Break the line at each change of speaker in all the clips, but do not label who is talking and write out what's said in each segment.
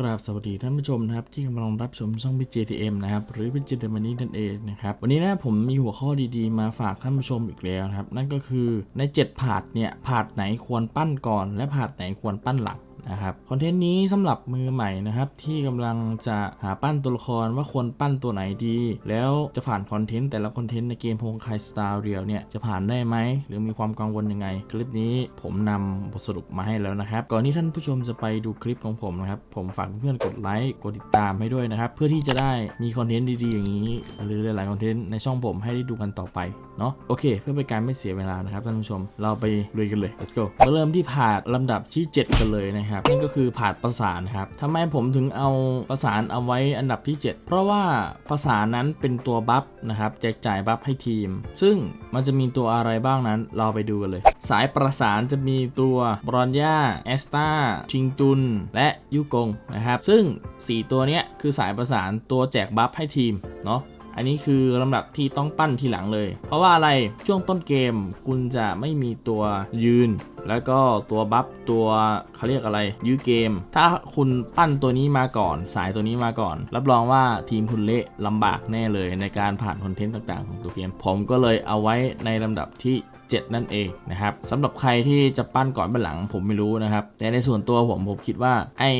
กราบสวัสดีท่านผู้ชมนะครับที่กำลังรับชมช่องพี่ JTM นะครับหรือ BJTM นี้นั่นเองนะครับวันนี้นะผมมีหัวข้อดีๆ มาฝากท่านผู้ชมอีกแล้วนะครับ นั่นก็คือใน 7 ผาดเนี่ยผาดไหนควรปั้นก่อน และผาดไหนควรปั้นหลัง นะครับคอนเทนต์นี้สำหรับมือใหม่นะครับที่กำลังจะหาปั้นตัวละครว่าควรปั้นตัวไหนดี แล้วจะผ่านคอนเทนต์แต่ละคอนเทนต์ในเกมพงคายสตาร์เรียลเนี่ยจะผ่านได้ไหมหรือมีความกังวลยังไง คลิปนี้ผมนำบทสรุปมาให้แล้วนะครับก่อนที่ท่านผู้ชมจะไปดูคลิปของผมนะครับผมฝากเพื่อนๆกดไลค์กดติดตามให้ด้วยนะครับเพื่อที่จะได้มีคอนเทนต์ดีๆอย่างนี้ หรือหลายๆคอนเทนต์ในช่องผมให้ได้ดูกันต่อไปเนาะโอเค เพื่อเป็นการไม่เสียเวลานะครับท่านผู้ชมเราไปลุยกันเลย let's go มาเริ่มที่ผ่าดลำดับที่ 7 กันเลยนะครับนั่นก็คือผาดประสานครับทำไมผมถึงเอาประสานเอาไว้อันดับที่ 7 เพราะว่าประสานนั้นเป็นตัวบัฟนะครับแจกจ่ายบัฟให้ทีม ซึ่งมันจะมีตัวอะไรบ้างนั้น เราไปดูกันเลย สายประสานจะมีตัวบรอนย่าแอสตาชิงจุน และยุกงนะครับซึ่ง 4 ตัวเนี้ยคือสายประสานตัวแจกบัฟให้ทีมเนาะ อันนี้คือลำดับที่ต้องปั้นทีหลังเลย เพราะว่าอะไรช่วงต้นเกมคุณจะไม่มีตัวยืน แล้วก็ตัวบัฟตัวเขาเรียกอะไร ยื้อเกม ถ้าคุณปั้นตัวนี้มาก่อน สายตัวนี้มาก่อน รับรองว่าทีมคุณเละลำบากแน่เลยในการผ่านคอนเทนต์ต่างๆ ของตัวเกม ผมก็เลยเอาไว้ในลำดับที่7นั่นเองนะครับสำหรับใครที่จะปั้นก่อนปั้นหลังผมไม่รู้นะครับ แต่ในส่วนตัวผมผมคิดว่าไอ้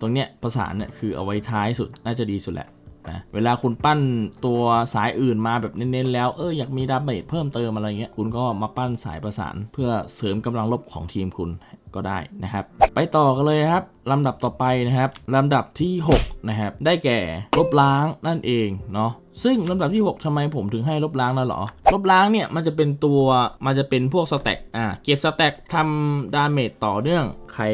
ตรงเนี้ยประสานเนี่ยคือเอาไว้ท้ายสุดน่าจะดีสุดแหละ นะเวลาคุณปั้นตัวสายอื่นมาแบบเน้นๆแล้วเอออยากมีดาเมจเพิ่มเติมอะไรเงี้ยคุณก็มาปั้นสายประสาน เพื่อเสริมกำลังลบของทีมคุณก็ได้นะครับ ไปต่อกันเลยครับลำดับต่อไปนะครับลำดับที่ 6 นะครับ ได้แก่ลบล้างนั่นเองเนาะ ซึ่งลำดับที่ 6ทำไมผมถึงให้ลบล้างนะหรอ ลบล้างเนี่ยมันจะเป็นตัวมันจะเป็นพวกสแต็กอ่าเก็บสแต็กทำดาเมจต่อเนื่อง ใคร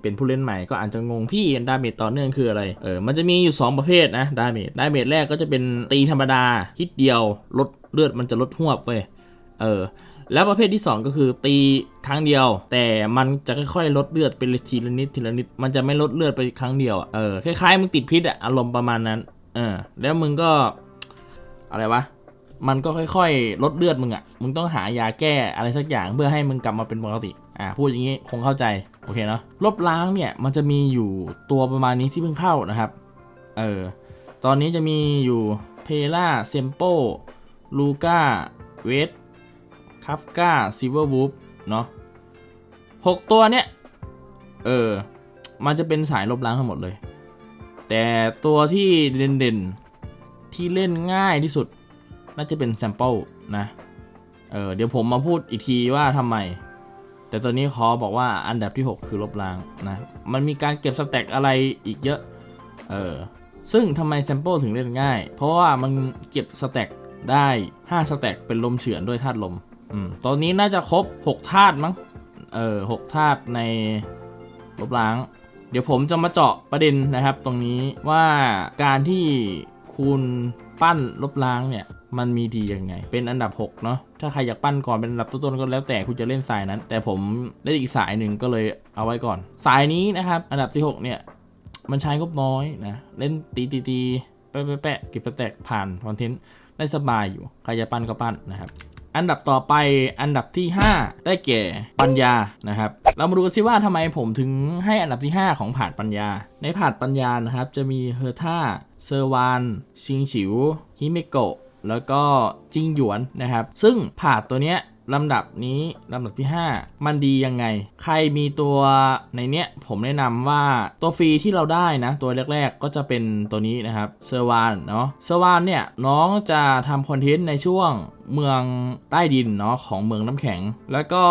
เป็นผู้เล่นใหม่ก็อาจจะงงพี่ดาเมจต่อเนื่องคืออะไร เออมันจะมีอยู่ 2 ประเภทนะดาเมจดาเมจแรกก็จะเป็นตีธรรมดาคิดเดียวลดเลือดมันจะลดหวบเว้ยเออแล้วประเภทที่ 2 ก็คือตีครั้งเดียว แต่มันจะค่อยๆลดเลือดเป็นทีละนิดทีละนิดมันจะไม่ลดเลือดไปครั้งเดียวเออคล้ายๆมึงติดพิษอะอารมณ์ประมาณนั้นเออแล้วมึงก็ อะไรวะ มันก็ค่อยๆ ลดเลือดมึงอะมึงต้องหายาแก้อะไรสักอย่างเพื่อให้มึงกลับมาเป็นปกติ อ่าพูดอย่างนี้คงเข้าใจ โอเคเนาะ ลบล้างเนี่ยมันจะมีอยู่ตัวประมาณนี้ที่เพิ่งเข้านะครับ เออ ตอนนี้จะมีอยู่เพล่าเซมโปลูก้าเวสคัฟกาซิเวอร์วูฟเนาะหกตัวเนี้ยเออ มันจะเป็นสายลบล้างทั้งหมดเลย แต่ตัวที่เด่นๆ ที่เล่นง่ายที่สุด น่าจะเป็นแซมเปิลนะ เออเดี๋ยวผมมาพูดอีกทีว่าทำไม แต่ตอนนี้ขอบอกว่าอันดับที่ 6 คือลบล้างนะ มันมีการเก็บสแต็กอะไรอีกเยอะ เออ ซึ่งทำไมแซมเปิลถึงเล่นง่าย เพราะว่ามันเก็บสแต็กได้ 5 สแต็กเป็นลมเฉือนด้วยธาตุลมอืมตอนนี้น่าจะครบ 6 ธาตุมั้ง เออหกธาตุในลบล้าง เดี๋ยวผมจะมาเจาะประเด็นนะครับ ตรงนี้ว่าการที่ คุณปั้นลบล้างเนี่ยมันมีดียังไง เป็นอันดับ 6 เนาะถ้าใครอยากปั้นก่อนเป็นอันดับต้นๆก็แล้วแต่คุณจะเล่นสายนั้น แต่ผมเล่นอีกสายหนึ่งก็เลยเอาไว้ก่อน สายนี้นะครับ อันดับที่ 6 เนี่ย มันใช้งบน้อยนะ เล่นตีตีตีแปะแปะแปะเก็บแตกผ่านคอนเทนต์ได้สบายอยู่ ใครจะปั้นก็ปั้นนะครับ อันดับต่อไปอันดับที่ 5 ได้แก่ปัญญานะครับ เรามาดูกันซิว่าทำไมผมถึงให้อันดับที่ 5 ของผาดปัญญา ในผาดปัญญานะครับ จะมีเฮอร์ท่าเซอร์วานชิงฉิวฮิเมโกะแล้วก็จิงหยวนนะครับ ซึ่งผาดตัวเนี้ยลำดับนี้ลำดับที่ 5 มันดียังไง ใครมีตัวในเนี้ยผมแนะนำว่าตัวฟรีที่เราได้นะ ตัวแรก ๆ ก็จะเป็นตัวนี้นะครับเซอร์วานเนาะเซอร์วานเนี่ยน้องจะทำคอนเทนต์ในช่วง เมืองใต้ดินเนาะของเมืองน้ำแข็ง แล้วก็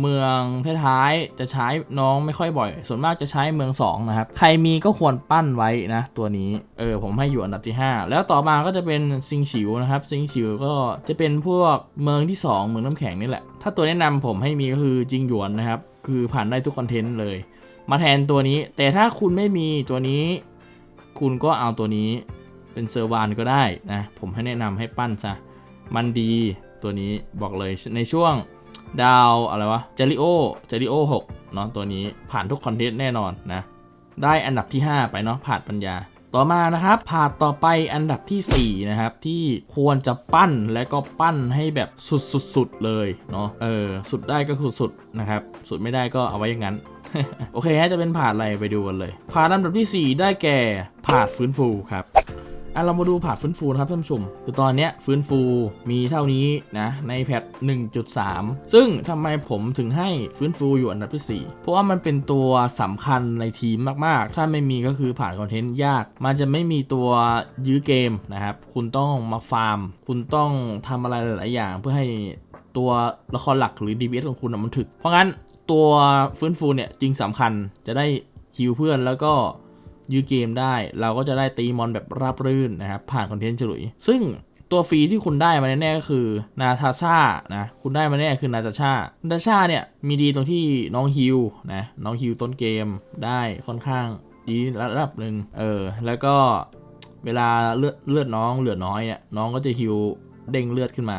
เมืองท้ายๆจะใช้น้องไม่ค่อยบ่อย ส่วนมากจะใช้เมือง2นะครับใครมีก็ควรปั้นไว้นะตัวนี้เออผมให้อยู่อันดับที่ 5 แล้วต่อมาก็จะเป็นซิงฉิวนะครับซิงฉิวก็จะเป็นพวกเมืองที่ 2 เมืองน้ำแข็งนี่แหละ ถ้าตัวแนะนำผมให้มีก็คือจิงหยวนนะครับคือผ่านได้ทุกคอนเทนต์เลย มาแทนตัวนี้ แต่ถ้าคุณไม่มีตัวนี้ คุณก็เอาตัวนี้เป็นเซอร์วานก็ได้นะผมให้แนะนำให้ปั้นซะ มันดีตัวนี้บอกเลยในช่วงดาวอะไรวะเจริโอเจริโอ6เนาะตัวนี้ผ่านทุกคอนเทนต์แน่นอนนะ ได้อันดับที่ 5 ไปเนาะผ่านปัญญา ต่อมานะครับผ่านต่อไปอันดับทีสี่4นะครับที่ควรจะปั้นและก็ปั้นให้แบบสุดๆเลยเนาะเออสุดได้ก็คือสุดนะครับ สุดไม่ได้ก็เอาไว้อย่างนั้นโอเคฮะจะเป็นผ่าดอะไรไปดูกันเลยผ่าดลำดับที่ 4 ได้แก่ผ่าดฟื้นฟูครับ อะเรามาดูผาดฟื้นฟูนะครับท่านผู้ชม คือตอนเนี้ยฟื้นฟูมีเท่านี้นะในแพท 1.3 ซึ่งทำไมผมถึงให้ฟื้นฟูอยู่อันดับที่ 4 เพราะว่ามันเป็นตัวสำคัญในทีมมากๆ ถ้าไม่มีก็คือผ่านคอนเทนต์ยาก มันจะไม่มีตัวยื้อเกมนะครับ คุณต้องมาฟาร์ม คุณต้องทำอะไรหลาย ๆ อย่างเพื่อให้ตัวละครหลักหรือ DPS ของคุณนะมันถึก เพราะงั้นตัวฟื้นฟูเนี่ยจริงสำคัญจะได้ฮิวเพื่อนแล้วก็ ยื้อเกมได้ เราก็จะได้ตีมอนแบบราบรื่นนะครับ ผ่านคอนเทนต์ฉลุย ซึ่งตัวฟรีที่คุณได้มาแน่ๆก็คือนาทาชานะ คุณได้มาแน่คือนาตาชานาตาชาเนี่ยมีดีตรงที่น้องฮิวนะ น้องฮิวต้นเกมได้ค่อนข้างดีระดับหนึ่งเออ แล้วก็เวลาเลือดเลือดน้องเหลือน้อยเนี่ย น้องก็จะฮิวเด้งเลือดขึ้นมา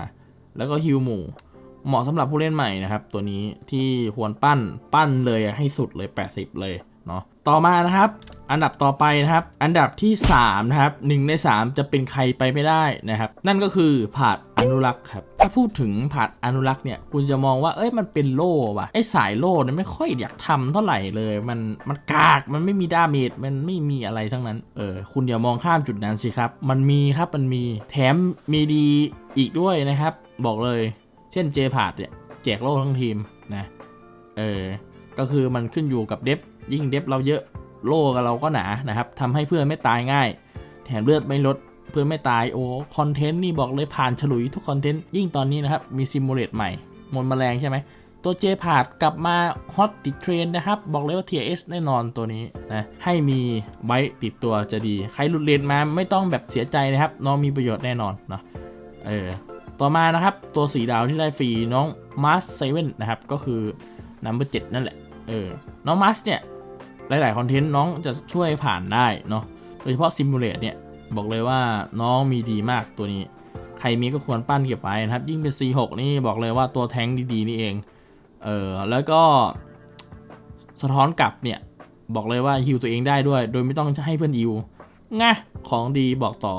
แล้วก็ฮิวหมู่ เหมาะสำหรับผู้เล่นใหม่นะครับ ตัวนี้ที่ควรปั้นปั้นเลยให้สุดเลย 80 เลย เนาะต่อมานะครับ อันดับต่อไปนะครับ อันดับที่3นะครับหนึ่งใน 3 จะเป็นใครไปไม่ได้นะครับ นั่นก็คือผาดอนุรักษ์ครับถ้าพูดถึงผาดอนุรักษ์เนี่ยคุณจะมองว่าเอ้ยมันเป็นโล่ว่ะไอสายโล่เนี่ยไม่ค่อยอยากทำเท่าไหร่เลย มันมันกากมันไม่มีดาเมจมันไม่มีอะไรทั้งนั้นเออคุณอย่ามองข้ามจุดนั้นสิครับ มันมีครับมันมีแถมมีดีอีกด้วยนะครับ บอกเลย เช่นเจพาดเนี่ยแจกโล่ทั้งทีมนะเออก็คือมันขึ้นอยู่กับเดฟ ยิ่งเดฟเราเยอะโล่กับเราก็หนานะครับทำให้เพื่อนไม่ตายง่าย แถมเลือดไม่ลดเพื่อนไม่ตายโอ้คอนเทนต์นี่บอกเลยผ่านฉลุยทุกคอนเทนต์ยิ่งตอนนี้นะครับมีซิมูเลตใหม่มนแมลงใช่ไหมตัวเจพาดกลับมาฮอตติดเทรนนะครับ บอกเลยว่า TS แน่นอนตัวนี้นะให้มีไว้ติดตัวจะดี ใครหลุดเลนมาไม่ต้องแบบเสียใจนะครับ น้องมีประโยชน์แน่นอนเนาะเออต่อมานะครับ ตัวสีดาวที่ได้ฟรีน้องมาร์สเซเว่นนะครับ ก็คือนัมเบอร์เจ็ดนั่นแหละ เออ น้องมาร์สเนี่ย หลาย ๆ คอนเทนต์น้องจะช่วยผ่านได้เนาะ โดยเฉพาะซิมูเลตเนี่ย บอกเลยว่าน้องมีดีมากตัวนี้ ใครมีก็ควรปั้นเก็บไว้นะครับ ยิ่งเป็น C6 นี่บอกเลยว่าตัวแท้งดี ๆ นี่เอง เออ แล้วก็สะท้อนกลับเนี่ย บอกเลยว่าฮิวตัวเองได้ด้วย โดยไม่ต้องให้เพื่อนฮิวงะของดีบอกต่อ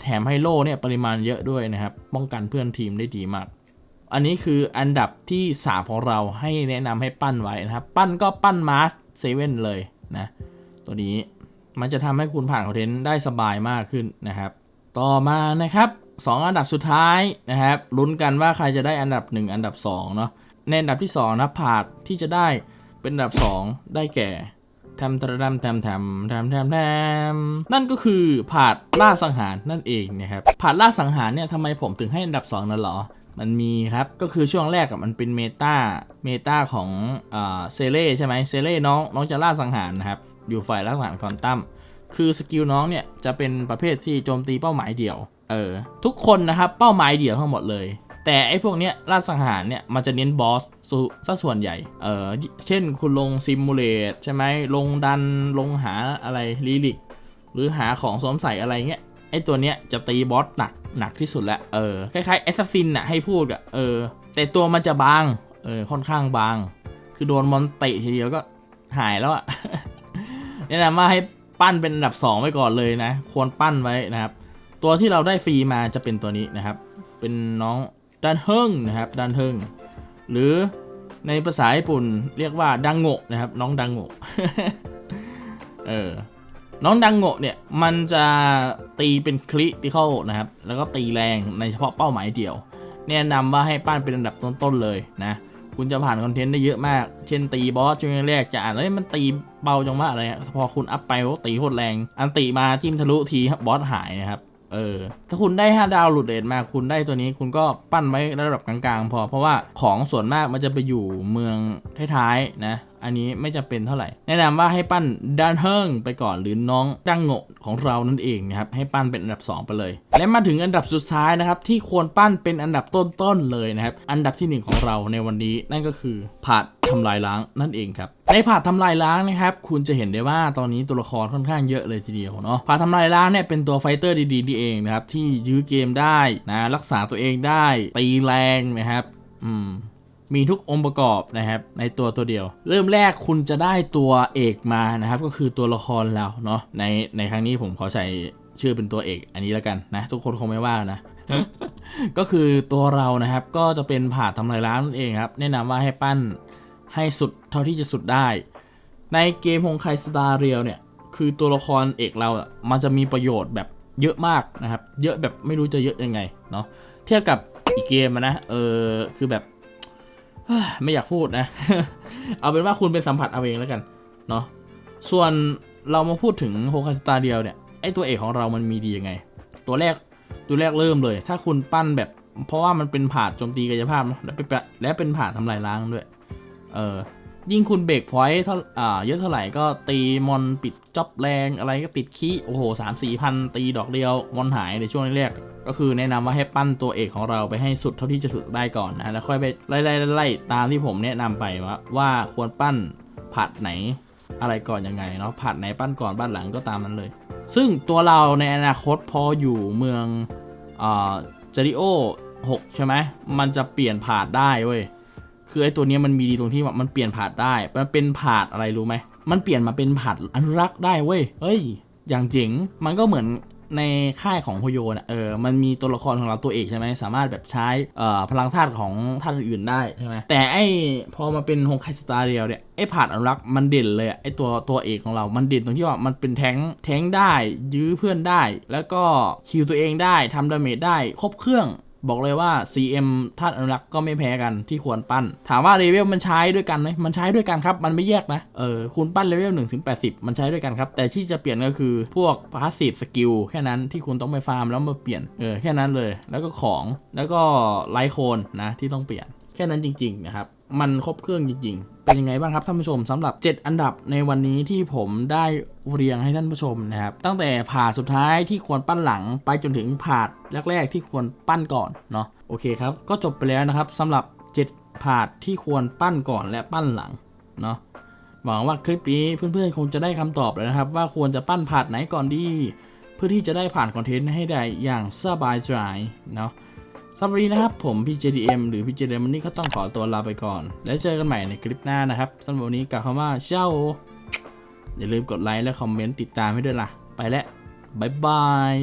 แถมให้โล่เนี่ยปริมาณเยอะด้วยนะครับ ป้องกันเพื่อนทีมได้ดีมาก อันนี้คืออันดับที่ 3 ของเราให้แนะนำให้ปั้นไว้นะครับ ปั้นก็ปั้นมาสเซเว่นเลยนะ ตัวนี้มันจะทำให้คุณผ่านคอนเทนต์ได้สบายมากขึ้นนะครับ ต่อมานะครับ2อันดับสุดท้ายนะครับลุ้นกันว่าใครจะได้อันดับ 1 อันดับ2เนาะในอันดับที่2นะผาดที่จะได้เป็นอันดับ 2 ได้แก่แทมแทมแทมแทมแทมแทมแทมนั่นก็คือผาดล่าสังหารนั่นเองนะครับผาดล่าสังหารเนี่ยทำไมผมถึงให้อันดับ 2นั่นหรอ มันมีครับ ก็คือช่วงแรกอะมันเป็นเมตาเมตาของเซเล่ใช่ไหมเซเล่น้องน้องจะล่าสังหารนะครับ อยู่ฝ่ายล่าสังหารคอนตัมคือสกิลน้องเนี่ยจะเป็นประเภทที่โจมตีเป้าหมายเดี่ยว เออ ทุกคนนะครับเป้าหมายเดี่ยวทั้งหมดเลย แต่ไอ้พวกเนี้ยล่าสังหารเนี่ยมันจะเน้นบอสซะส่วนใหญ่ เออเช่นคุณลงซิมูเลตใช่ไหมลงดันลงหาอะไรลิลิก หรือหาของสวมใส่อะไรเงี้ย ไอ้ตัวเนี้ยจะตีบอสหนักหนักที่สุดแล้วเออคล้ายๆแอสซัสซินอะให้พูดอะเออ แต่ตัวมันจะบางเออค่อนข้างบาง คือโดนมอนเตะทีเดียวก็หายแล้วอะแนะนำว่าให้ปั้นเป็นอันดับ 2 ไว้ก่อนเลยนะ ควรปั้นไว้นะครับ ตัวที่เราได้ฟรีมาจะเป็นตัวนี้นะครับ เป็นน้องดันเฮิงนะครับดันเฮิงหรือในภาษาญี่ปุ่นเรียกว่าดังโงะนะครับ น้องดังโงะเออ น้องดังโงะเนี่ยมันจะตีเป็นคลิที่เข้านะครับ แล้วก็ตีแรงในเฉพาะเป้าหมายเดียว แนะนำว่าให้ปั้นเป็นอันดับต้นๆเลยนะ คุณจะผ่านคอนเทนต์ได้เยอะมาก เช่นตีบอสช่วงแรกจะอ่านเอ้ยมันตีเบาจังวะอะไรพอคุณอัพไปก็ตีโคตรแรง อันตีมาจิ้มทะลุทีบอสหายนะครับเออถ้าคุณได้ 5 ดาวหลุดเดทมาคุณได้ตัวนี้คุณก็ปั้นไว้ระดับกลางๆ พอเพราะว่าของส่วนมากมันจะไปอยู่เมืองท้ายๆนะ อันนี้ไม่จำเป็นเท่าไหร่ แนะนำว่าให้ปั้นดานเฮิงไปก่อนหรือน้องดังโงของเรานั่นเองนะครับให้ปั้นเป็นอันดับ 2 ไปเลย และมาถึงอันดับสุดท้ายนะครับที่ควรปั้นเป็นอันดับต้นๆเลยนะครับอันดับทีหนึ่1 ของเราในวันนี้นั่นก็คือผาดทำลายล้างนั่นเองครับในผาดทำลายล้างนะครับคุณจะเห็นได้ว่าตอนนี้ตัวละครค่อนข้างเยอะเลยทีเดียวเนาะผาดทำลายล้างเนี่ยเป็นตัวไฟเตอร์ดีๆนี่เองนะครับที่ยื้อเกมได้นะรักษาตัวเองได้ตีแรงนะครับอืม มีทุกองค์ประกอบนะครับในตัวตัวเดียว เริ่มแรกคุณจะได้ตัวเอกมานะครับก็คือตัวละครเราเนาะในในครั้งนี้ผมขอใส่ชื่อเป็นตัวเอกอันนี้แล้วกันนะทุกคนคงไม่ว่านะก็คือตัวเรานะครับก็จะเป็นผ่าทำลายล้างนั่นเองครับแนะนำว่าให้ปั้นให้สุดเท่าที่จะสุดได้ ในเกมฮงไคสตาร์เรียลเนี่ยคือตัวละครเอกเราอะมันจะมีประโยชน์แบบเยอะมากนะครับ เยอะแบบไม่รู้จะเยอะยังไงเนาะเทียบกับอีกเกมนะเออคือแบบ ไม่อยากพูดนะ เอาเป็นว่าคุณเป็นสัมผัสเอาเองแล้วกันเนาะส่วนเรามาพูดถึงโฮคาสตาเดียวเนี่ยไอตัวเอกของเรามันมีดียังไง ตัวแรกตัวแรกเริ่มเลย ถ้าคุณปั้นแบบ เพราะว่ามันเป็นผาดโจมตีกายภาพและเป็นและเป็นผาดทำลายล้างด้วย เออ ยิ่งคุณเบรกพอยต์เท่าอ่าเยอะเท่าไหร่ก็ตีมอนปิดจ็อบแรงอะไรก็ติดขี้โอ้โหสามสี่พันตีดอกเดียวมอนหายในช่วงแรกก็คือแนะนำว่าให้ปั้นตัวเอกของเราไปให้สุดเท่าที่จะสุดได้ก่อนนะแล้วค่อยไปไล่ไล่ตามที่ผมแนะนำไปว่าว่าควรปั้นผาดไหนอะไรก่อนยังไงเนาะผาดไหนปั้นก่อนปั้นหลังก็ตามนั้นเลย ซึ่งตัวเราในอนาคตพออยู่เมืองอ่าเจริโอ6ใช่ไหมมันจะเปลี่ยนผาดได้เว้ย คือไอ้ตัวนี้มันมีดีตรงที่ว่ามันเปลี่ยนผาดได้ มันเป็นผาดอะไรรู้ไหม มันเปลี่ยนมาเป็นผาดอนุรักษ์ได้เว้ย เฮ้ย อย่างเจ๋ง มันก็เหมือนในค่ายของโฮโยนะเออ มันมีตัวละครของเราตัวเอกใช่ไหมสามารถแบบใช้เอ่อพลังธาตุของธาตุอื่นได้ใช่ไหมแต่ไอ้พอมาเป็นโฮงไคสตาเรียลเนี่ยไอ้ผาดอนุรักษ์มันเด่นเลยอะไอ้ตัวตัวเอกของเรา มันเด่นตรงที่ว่ามันเป็นแทงแทงได้ ยื้อเพื่อนได้ แล้วก็คิวตัวเองได้ทำดาเมจได้ ครบเครื่อง บอกเลยว่า CM ธาตุอนุรักษ์ก็ไม่แพ้กันที่ควรปั้น ถามว่าเลเวลมันใช้ด้วยกันไหมมันใช้ด้วยกันครับ มันไม่แยกนะ เออ คุณปั้นเลเวล1ถึง80 มันใช้ด้วยกันครับ แต่ที่จะเปลี่ยนก็คือพวกพาสซีฟสกิลแค่นั้นที่คุณต้องไปฟาร์มแล้วมาเปลี่ยน เออ แค่นั้นเลย แล้วก็ของ แล้วก็ไลท์โคนนะที่ต้องเปลี่ยน แค่นั้นจริง ๆ นะครับ มันครบเครื่องจริงๆ เป็นยังไงบ้างครับท่านผู้ชมสำหรับ 7 อันดับในวันนี้ที่ผมได้เรียงให้ท่านผู้ชมนะครับ ตั้งแต่ผ่าสุดท้ายที่ควรปั้นหลังไปจนถึงผ่าแรกๆ ที่ควรปั้นก่อนเนาะโอเคครับ ก็จบไปแล้วนะครับสำหรับ 7 ผาดที่ควรปั้นก่อนและปั้นหลังเนาะหวังว่าคลิปนี้เพื่อนๆคงจะได้คำตอบแล้วนะครับ ว่าควรจะปั้นผาดไหนก่อนดี เพื่อที่จะได้ผ่านคอนเทนต์ให้ได้อย่างสบายใจเนาะ สวัสดีนะครับ ผมพี่ JDM หรือพี่ JDM วันนี้ก็ต้องขอตัวลาไปก่อน แล้วเจอกันใหม่ในคลิปหน้านะครับสำหรับวันนี้กล่าวคำว่าเช้า อย่าลืมกดไลค์และคอมเมนต์ติดตามให้ด้วยล่ะ ไปแล้วบ๊ายบาย